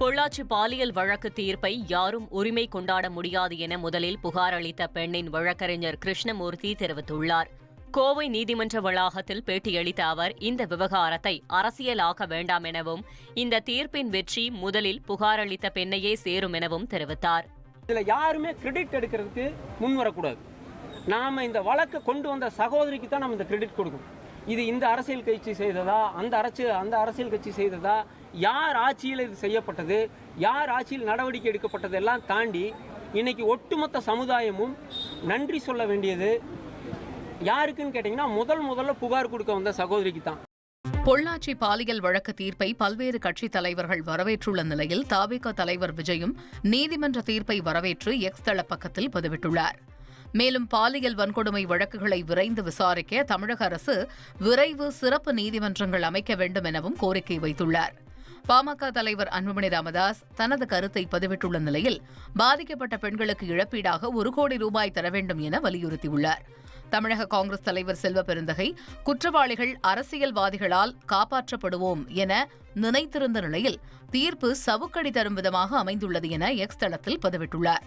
பொள்ளாச்சி பாலியல் வழக்கு தீர்ப்பை யாரும் உரிமை கொண்டாட முடியாது என முதலில் புகார் அளித்த பெண்ணின் வழக்கறிஞர் கிருஷ்ணமூர்த்தி தெரிவித்துள்ளார். கோவை நீதிமன்ற வளாகத்தில் பேட்டியளித்த அவர் இந்த விவகாரத்தை அரசியலாக்க வேண்டாம் எனவும் இந்த தீர்ப்பின் வெற்றி முதலில் புகார் அளித்த பெண்ணையே சேரும் எனவும் தெரிவித்தார். யாருமே கிரெடிட் எடுக்கிறதுக்கு முன்வரக்கூடாது நாம இந்த வழக்கை கொண்டு வந்த சகோதரிக்கு தான் நம்ம இந்த கிரெடிட் கொடுக்கணும். இது இந்த அரசியல் கட்சி செய்ததா? அந்த அரசு அந்த அரசியல் கட்சி செய்ததா? யார் ஆட்சியில் இது செய்யப்பட்டது? யார் ஆட்சியில் நடவடிக்கை எடுக்கப்பட்டது? எல்லாம் தாண்டி இன்னைக்கு ஒட்டுமொத்த சமுதாயமும் நன்றி சொல்ல வேண்டியது யாருக்குன்னு கேட்டிங்கன்னா முதல் முதல்ல புகார் கொடுக்க வந்த சகோதரிக்கு தான். பொள்ளாச்சி பாலியல் வழக்கு தீர்ப்பை பல்வேறு கட்சித் தலைவர்கள் வரவேற்றுள்ள நிலையில் தாவேக தலைவர் விஜயும் நீதிமன்ற தீர்ப்பை வரவேற்று எக்ஸ் தள பக்கத்தில் பதிவிட்டுள்ளார். மேலும் பாலியல் வன்கொடுமை வழக்குகளை விரைந்து விசாரிக்க தமிழக அரசு விரைவு சிறப்பு நீதிமன்றங்கள் அமைக்க வேண்டும் எனவும் கோரிக்கை வைத்துள்ளார். பாமக தலைவர் அன்புமணி ராமதாஸ் தனது கருத்தை பதிவிட்டுள்ள நிலையில் பாதிக்கப்பட்ட பெண்களுக்கு இழப்பீடாக ஒரு கோடி ரூபாய் தர வேண்டும் என வலியுறுத்தியுள்ளார். தமிழக காங்கிரஸ் தலைவர் செல்வ பெருந்தகை குற்றவாளிகள் அரசியல்வாதிகளால் காப்பாற்றப்படுவோம் என நினைத்திருந்த நிலையில் தீர்ப்பு சவுக்கடி தரும் விதமாக அமைந்துள்ளது என எக்ஸ் தளத்தில் பதிவிட்டுள்ளார்.